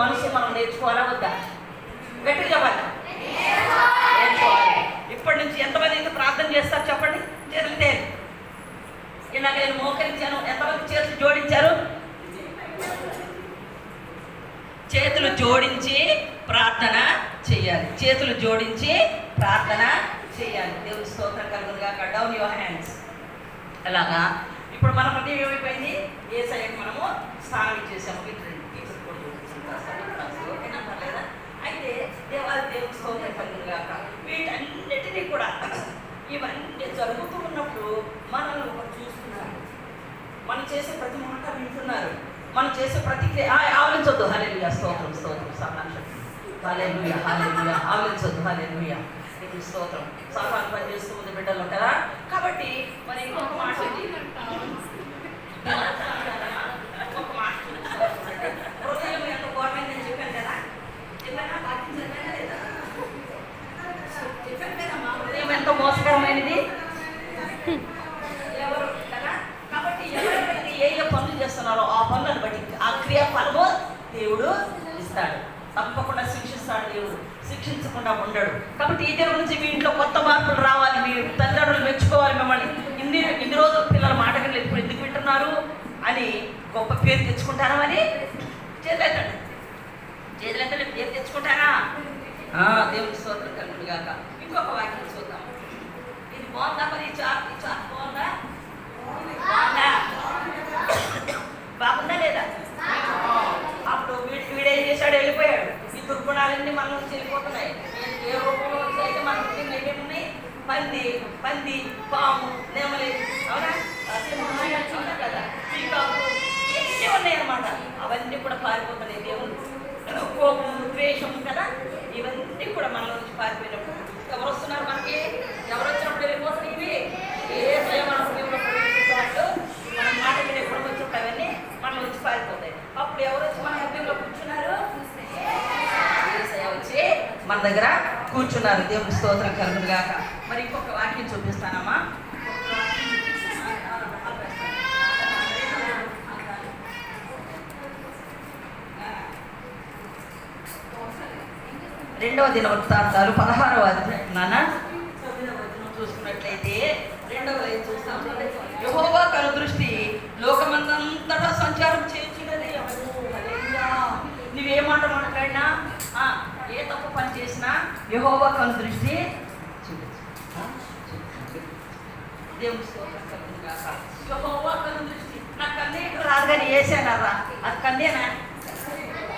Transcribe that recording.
మనిషి మనం నేర్చుకోవాలా వద్దా? గట్టిగా చెప్పాలి. నేర్చుకోవాలి ఇప్పటి నుంచి ఎంతమంది అయితే ప్రార్థన చేస్తారు చెప్పండి? చేతులు ఇలాగ నేను మోకరించాను. ఎంతమంది చేతులు జోడించారు? చేతులు జోడించి ప్రార్థన చేయాలి. చేతులు జోడించి ప్రార్థన చేయాలి. దేవుని స్తోత్రం కలుగుగా డౌన్ యువర్ హ్యాండ్స్ అలాగా? ఇప్పుడు మన హృదయం ఏమైపోయింది? ఏ సైడ్ మనము స్నానం చేసాము దేవాది దేవుని వీటన్నిటినీ కూడా ఇవన్నీ జరుగుతూ ఉన్నప్పుడు మనల్ని ఒకరు చూస్తున్నారు. మనం చేసే ప్రతి మాట వింటున్నారు. మనం చేసే ప్రతిక్రియ ఆలోచొద్దు ఆ, ఆవలించొద్దు స్తోత్రం స్తోత్రం సమానం హల్లెలూయా హల్లెలూయా ఆవలించొద్దు హల్లెలూయా. నీకు స్తోత్రం. సాతాను పని చేస్తూ ఉంది బిడ్డలు కదా కాబట్టి మరి ఇంకొక మాట ఉంది. ఒక మాట హృదయం ఎంత ఘోరమైందని చెప్పాను కదా చెప్పానా వాక్యం చెప్పానా లేదా చెప్పాను కదా మా హృదయం ఎంత మోసకరమైనది ఎవరు కదా కాబట్టి ఎవరెవరికి ఏ ఏ పనులు చేస్తున్నారో ఆ పనులను బట్టి ఆ క్రియాఫలము దేవుడు ఇస్తాడు. తప్పకుండా శిక్షిస్తాడు దేవుడు. శిక్షించకుండా ఉండడు. కాబట్టి ఈ దేవుడి నుంచి మీ ఇంట్లో కొత్త మార్పులు రావాలి. మీ తల్లిదండ్రులు మెచ్చుకోవాలి మిమ్మల్ని. ఇన్ని ఇన్ని రోజులు పిల్లల మాట వినలేదు. ఇప్పుడు ఎందుకు వింటున్నారు అని గొప్ప పేరు తెచ్చుకుంటారా మరి? చేతులెత్తండి చేతులెత్తండి పేరు తెచ్చుకుంటారా? ఆ, దేవుని స్తోత్రం కలుగును మన నుంచి వెళ్ళిపోతున్నాయి. ఏ- రూపంలో వచ్చి అయితే మన నుంచి ఏమేమి ఉన్నాయి? పంది పంది పాము నెమలి. అవునా? సింహం కదా పీకాకు ఎన్ని ఉన్నాయన్నమాట. అవన్నీ కూడా పారిపోతున్నాయి దేవుడు. కోపం ద్వేషం కదా? ఇవన్నీ కూడా మనలో నుంచి పారిపోయినప్పుడు. ఎవరు వస్తున్నారు మనకి ఎవరు వచ్చినప్పుడు వెళ్ళిపోతున్నాయి ఇవి ఏ స్వయం మన హృదయంలో ప్రవేశిస్తున్నట్టు మన మాట మీద ఎప్పుడు వచ్చినప్పుడు అవన్నీ మన నుంచి పారిపోతాయి అప్పుడు ఎవరు వచ్చి మన హృదయంలో కూర్చున్నారు యేసయ్య వచ్చి మన దగ్గర కూర్చున్నారు. దేవుని స్తోత్రం కలుగును గాక. మరి ఇంకొక వాక్యం చూపిస్తానమ్మా. రెండవ దిన వృత్తాంతాలు పదహారవ అధ్యాయం నాన్న చూసుకున్నట్లయితే రెండవ చూస్తాం? యహోవా కను దృష్టి లోకమందంతటా సంచారం చేయించినది ఎవరు? హల్లెలూయా. నువ్వే మాట మాట్లాడినా ఆ, ఏ తప్పు పని చేసినా యెహోవా కను దృష్టి దేవుడు ఆ, కను దృష్టి. నాకు కన్నే రాదు కానీ వేసానరా అది కన్నేనా?